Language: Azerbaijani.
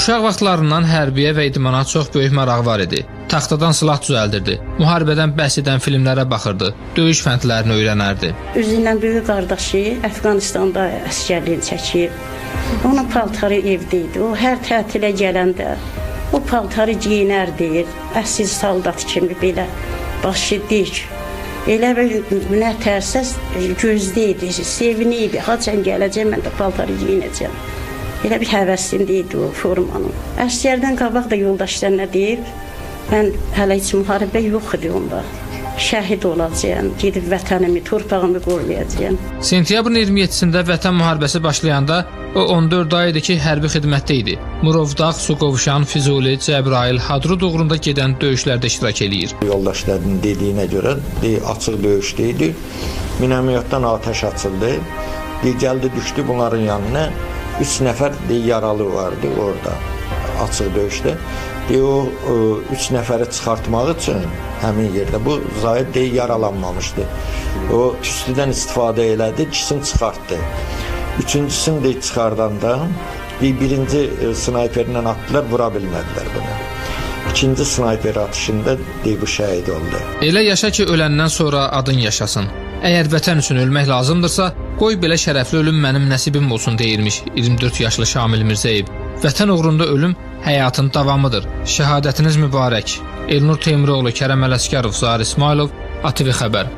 Uşaq vaxtlarından hərbiyə və idmana çox böyük marağı var idi. Taxtadan silah düzəldirdi. Müharibədən bəhs edən filmlərə baxırdı. Döyüş fəndlərini öyrənərdi. Özündən böyük qardaşı Əfqanistanda əsgərliyi çəkib. Onun paltarı evdə idi. O hər tətilə gələndə o paltarı geyinərdi. Əsil saldat kimi belə başı dik. Elə bir nə tərsəs gözləyirdi, sevinirdi. Haçan gələcəm mən də paltarı geyinəcəm. Elə bir həvəsində idi o formanın. Əsgərdən qabaq da yoldaşlar nə deyib? Mən hələ heç müharibə yox idi onda. Şəhid olacağam, gedib vətənimi, torpağımı qoruyacağam. Sentyabrın 27-sində Vətən müharibəsi başlayanda o 14 ay idi ki, hərbi xidmətdə idi. Murovdağ, Suqovuşan, Füzuli, Cəbrayıl, Hadrut uğrunda gedən döyüşlərdə iştirak eləyir. Yoldaşlarının dediyinə görə de, açıq döyüşdə idi. Minəmiyotdan atəş açıldı. De, gəldi düşdü bunların yanına. 3 nəfər de, yaralı vardı orada açıq döyüşdə. De, o 3 nəfəri çıxartmaq üçün həmin yerdə bu zahid de, yaralanmamışdı. O tüstüdən istifadə elədi, ikisini çıxartdı. Üçüncüsünü də çıxardanda bir birinci e, snayperlə atdılar, vura bilmədilər bunu. İkinci snayper atışında de, bu şəhid oldu. Elə yaşa ki, öləndən sonra adın yaşasın. Əgər vətən üçün ölmək lazımdırsa, qoy belə şərəfli ölüm mənim nəsibim olsun deyirmiş 24 yaşlı Şamil Mirzəyev. Vətən uğrunda ölüm həyatın davamıdır. Şəhadətiniz mübarək. Elnur Teymuroğlu, Kərəm Ələsgərov, Zahir İsmailov, ATV xəbər.